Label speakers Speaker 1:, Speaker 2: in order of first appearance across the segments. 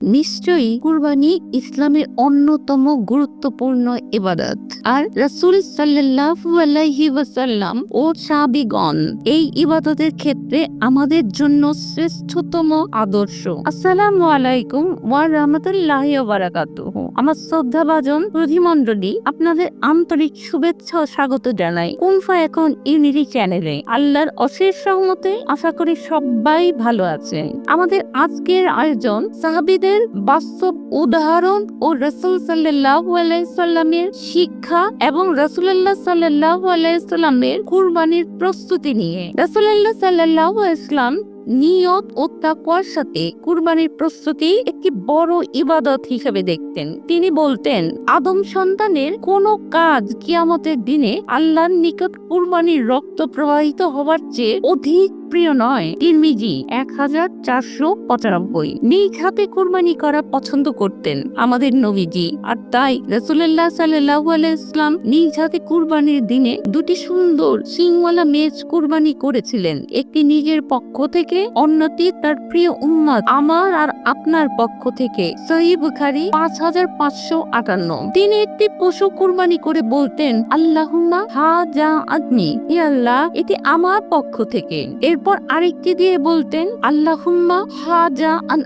Speaker 1: নিশ্চয়ই কুরবানি ইসলামের অন্যতম গুরুত্বপূর্ণ ইবাদত। আর রাসূল সাল্লাল্লাহু আলাইহি ওয়াসাল্লাম ও সাবিগণ এই ইবাদতের ক্ষেত্রে আমাদের জন্য শ্রেষ্ঠতম আদর্শ। আসসালামু আলাইকুম ওয়া রাহমাতুল্লাহি ওয়া বারাকাতুহু। আমার শ্রদ্ধাভাজন প্রতিমণ্ডলী, আপনাদের আন্তরিক শুভেচ্ছা ও স্বাগত জানাই কুনফা এখন ইউনিটি চ্যানেলে। আল্লাহর অশেষ সহমতে আশা করি সবাই ভালো আছেন। আমাদের আজকের আয়োজন সাহাবিদের বাস্তব উদাহরণ ও রসুল সাল্লাহ আলাইসাল্লামের শিক্ষা এবং রসুল্লাহ সাল্লাহ আলাইসাল্লামের কুরবানির প্রস্তুতি নিয়ে। রসুল্লাহ সাল্লাহ ইসলাম নিয়ত ও তাকুয়ার সাথে কুরবানির প্রস্তুতি একটি বড় ইবাদত হিসেবে দেখতেন। তিনি বলতেন, আদম সন্তানের কোন কাজ কিয়ামতের দিনে আল্লাহর নিকট কুরবানির রক্ত প্রবাহিত হওয়ার চেয়ে অধিক প্রিয় নয়। তিরমিজি এক হাজার চারশো পঁচানব্বই। নিজ হাতে কুরবানি করা পছন্দ করতেন আমাদের নবীজি। আর তাই রসুল্লাহ সাল্লাহ ইসলাম নিজ হাতে কুরবানির দিনে দুটি সুন্দর সিংওয়ালা মেজ কুরবানি করেছিলেন। একটি নিজের পক্ষ থেকে, অন্যটি তার প্রিয় উম্মাদ আমার আর আপনার পক্ষ থেকে। সহি বুখারি, পাঁচ হাজার পাঁচশো আটান্ন। তিনি একটি পশু কুরবানি করে বলতেন, আল্লাহুম্মা হা যা আদমি হে আল্লাহ, এটি আমার পক্ষ থেকে। এরপর আরেকটি দিয়ে বলতেন, আল্লাহুম্মা হা যা আন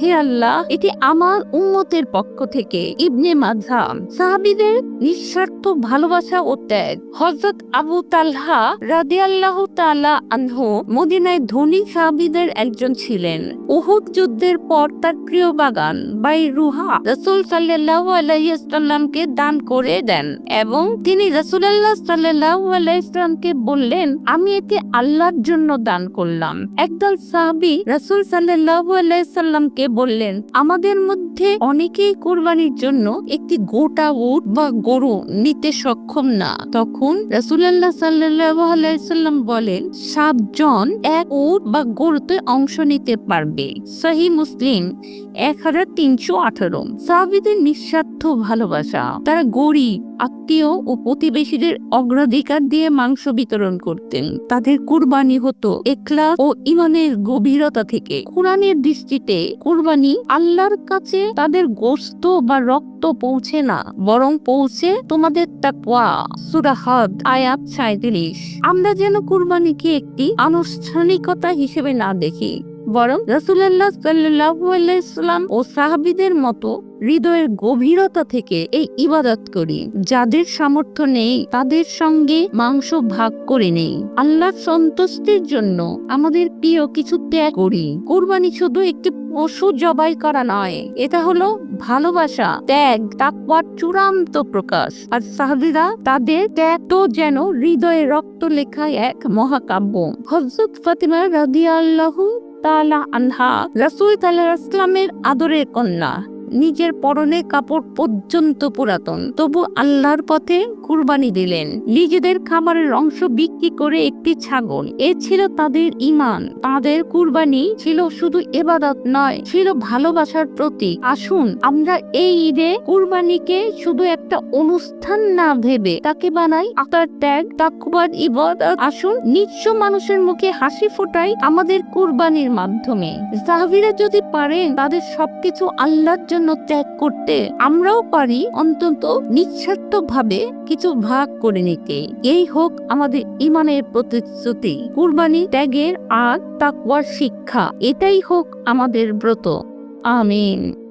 Speaker 1: হে আল্লাহ, এটি আমার উম্মতের পক্ষ থেকে, ইবনে মাঝাম সাহাবিদের নিঃস্বার্থ ভালোবাসা ও ত্যাগ। হজরত আবু তালহা রাদিয়াল্লাহু তাআলা আনহু মদিনায় ধনী সাহাবিদের একজন ছিলেন। উহুদ যুদ্ধের পর তার প্রিয় বাগান বাই রুহা রসুল সাল্লাহ আলাইসাল্লামকে দান করে দেন এবং তিনি রসুল্লাহ সাল্লাহ আলাইসলামকে বললেন, আমি এটি আল্লাহর জন্য দান করলাম। একদল সাহাবি রসুল সাল্লাহ আলাইসাল্লামকে বললেন, আমাদের মধ্যে অনেকেই কোরবানির জন্য একটি গোটা উট বা গরু নিতে সক্ষম না। তখন রসুল্লাহ সাল্লাহ আলাইসাল্লাম বলেন, সাতজন এক উট বা গরুতে অংশ নিতে পারবে। সহি মুসলিম, এক হাজার তিনশো আঠারো। সাহাবিদের নিঃস্বার্থ ভালোবাসা। তারা গরিব আত্মীয় ও প্রতিবেশীদের অগ্রাধিকার দিয়ে মাংস বিতরণ করতেন। তাদের কুরবানি হতো এখলাস ও ইমানের গভীরতা থেকে। কোরআনের দৃষ্টিতে কুরবানি আল্লাহর কাছে তাদের গোস্ত বা রক্ত পৌঁছে না, বরং পৌঁছে তোমাদের তাকওয়া। সুরাহাদ আয়াত সাঁত্রিশ আমরা যেন কুরবানিকে একটি আনুষ্ঠানিকতা হিসেবে না দেখি। বরং রসুল্লাহ সাল্লাম ও সাহাবিদের মতো হৃদয়ের গভীরতা থেকে এই ইবাদত করি, যাদের সামর্থ্য নেই তাদের সঙ্গে মাংস ভাগ করে নেই। আল্লাহর সন্তুষ্টির জন্য আমাদের প্রিয় কিছু ত্যাগ করি। কোরবানি শুধু একটি পশু জবাই করা নয়, এটা হলো ভালোবাসা, ত্যাগ, তাকওয়ার চূড়ান্ত প্রকাশ। আর সাহাবিরা তাদের ত্যাগ তো যেন হৃদয়ে রক্ত লেখায় এক মহাকাব্য। হজরত ফাতিমা রাদিয়াল্লাহু তালা আনহা রাসুল তাল্লাহ ইসলামের আদরের কন্যা। নিজের পরনে কাপড় পর্যন্ত পুরাতন। তবু আল্লাহর পথে কুরবানি দিলেন। নিজেদের খাবারের অংশ বিক্রি করে একটি ছাগল। এ ছিল তাদের ইমান তাদের কুরবানি ছিল শুধু এবাদত নয়, ছিল ভালোবাসার প্রতীক। আসুন, আমরা এই ঈদে কুরবানিকে শুধু একটা অনুষ্ঠান না ভেবে তাকে বানাই আতার ত্যাগ তাকুবার ইবাদত। আসুন, নিঃস্ব মানুষের মুখে হাসি ফোটাই আমাদের কুরবানির মাধ্যমে। সাহাবিরা যদি পারেন, তাদের সবকিছু আল্লাহর জন্য ত্যাগ করতে আমরাও পারি অন্তত নিঃস্বার্থ ভাবে কিছু ভাগ করে নিতে। এই হোক আমাদের ইমানের প্রতিশ্রুতি। কুরবানি ত্যাগের আর তাকওয়ার শিক্ষা। এটাই হোক আমাদের ব্রত। আমিন।